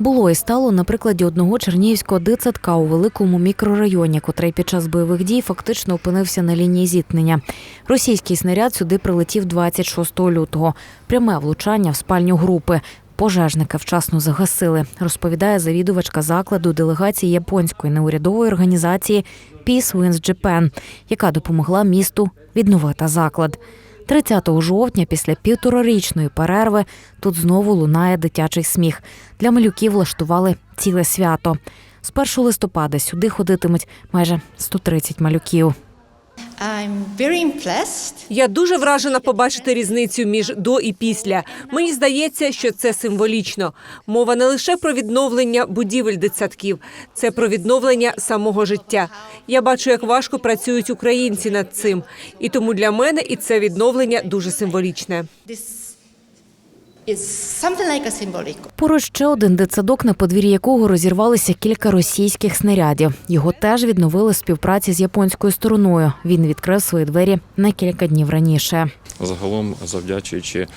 Було і стало на прикладі одного чернігівського дитсадка у великому мікрорайоні, котрий під час бойових дій фактично опинився на лінії зіткнення. Російський снаряд сюди прилетів 26 лютого. Пряме влучання в спальню групи. Пожежника вчасно загасили, розповідає завідувачка закладу делегації японської неурядової організації Peace Wins Japan, яка допомогла місту відновити заклад. 30 жовтня, після півторарічної перерви, тут знову лунає дитячий сміх. Для малюків влаштували ціле свято. З 1 листопада сюди ходитимуть майже 130 малюків. Я дуже вражена побачити різницю між до і після. Мені здається, що це символічно. Мова не лише про відновлення будівель дитсадків, це про відновлення самого життя. Я бачу, як важко працюють українці над цим, і тому для мене і це відновлення дуже символічне. Поруч ще один дитсадок, на подвір'ї якого розірвалися кілька російських снарядів. Його теж відновили співпраці з японською стороною. Він відкрив свої двері на кілька днів раніше. загалом завдячуючи е,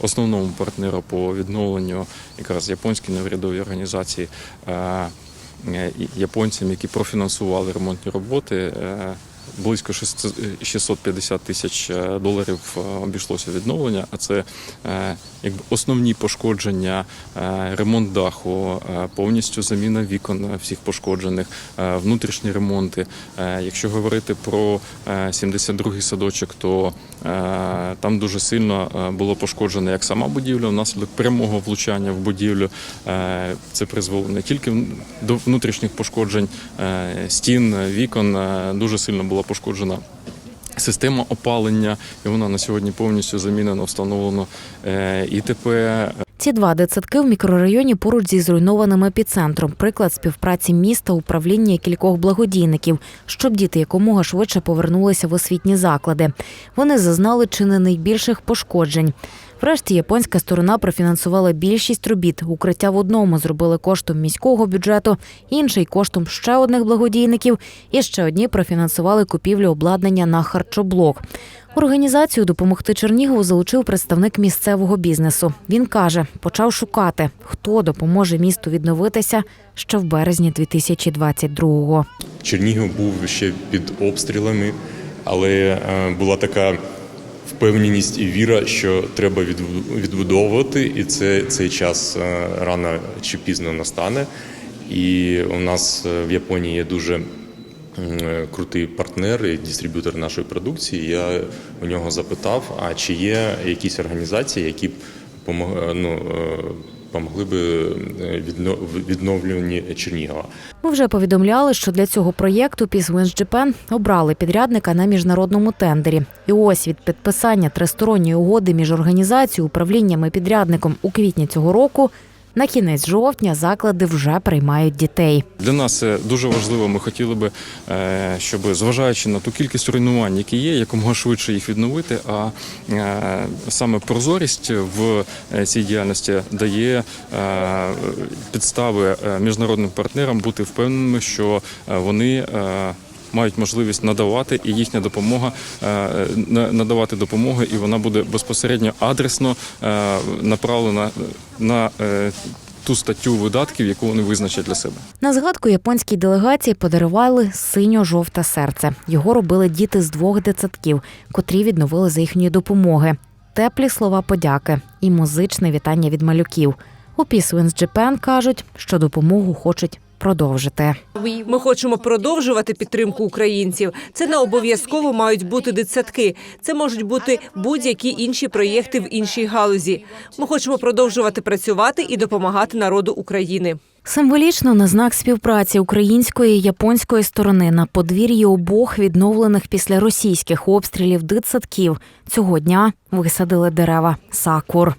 основному партнеру по відновленню якраз японській неурядовій організації е, е, японцям, які профінансували ремонтні роботи. Е, Близько 600 650 тисяч е, доларів е, обійшлося відновлення, а це е, якби основні пошкодження, е, ремонт даху, е, повністю заміна вікон е, всіх пошкоджених, е, внутрішні ремонти. Е, Якщо говорити про е, 72-й садочок, то е, там дуже сильно е, було пошкоджено як сама будівля внаслідок прямого влучання в будівлю. Е, Це призвело не тільки до внутрішніх пошкоджень е, стін, вікон, е, дуже сильно була пошкоджена. Система опалення, і вона на сьогодні повністю замінена, встановлено е, ІТП, Ці два дитсадки в мікрорайоні поруч зі зруйнованим епіцентром. Приклад співпраці міста, управління кількох благодійників, щоб діти якомога швидше повернулися в освітні заклади. Вони зазнали чи не найбільших пошкоджень. Врешті японська сторона профінансувала більшість робіт. Укриття в одному зробили коштом міського бюджету, інший коштом ще одних благодійників. І ще одні профінансували купівлю обладнання на харчоблок. Організацію допомогти Чернігову залучив представник місцевого бізнесу. Він каже, почав шукати, хто допоможе місту відновитися ще в березні 2022-го. Чернігів був ще під обстрілами, але е, була така впевненість і віра, що треба відбу- відбудовувати, і це цей час е, рано чи пізно настане. І у нас е, в Японії є дуже крутий партнер і дистриб'ютор нашої продукції. Я у нього запитав, а чи є якісь організації, які б помог- ну, е, помогли би е, відновленні Чернігова. Ми вже повідомляли, що для цього проєкту Wins Japan обрали підрядника на міжнародному тендері. І ось від підписання тристоронньої угоди між організацією, управлінням і підрядником у квітні цього року. На кінець жовтня заклади вже приймають дітей. Для нас це дуже важливо. Ми хотіли би, е, щоб зважаючи на ту кількість руйнувань, які є, якомога швидше їх відновити. А е, саме прозорість в е, цій діяльності дає підстави міжнародним партнерам бути впевненими, що вони. Мають можливість надавати і їхня допомога е, надавати допомогу, і вона буде безпосередньо адресно е, направлена на е, ту статтю видатків, яку вони визначать для себе. На згадку японській делегації подарували синьо-жовте серце. Його робили діти з двох дитсадків, котрі відновили за їхньої допомоги. Теплі слова подяки і музичне вітання від малюків. У Wins Japan кажуть, що допомогу хочуть продовжити. Ми хочемо продовжувати підтримку українців. Це не обов'язково мають бути дитсадки. Це можуть бути будь-які інші проєкти в іншій галузі. Ми хочемо продовжувати працювати і допомагати народу України. Символічно на знак співпраці української і японської сторони на подвір'ї обох відновлених після російських обстрілів дитсадків цього дня висадили дерева сакур.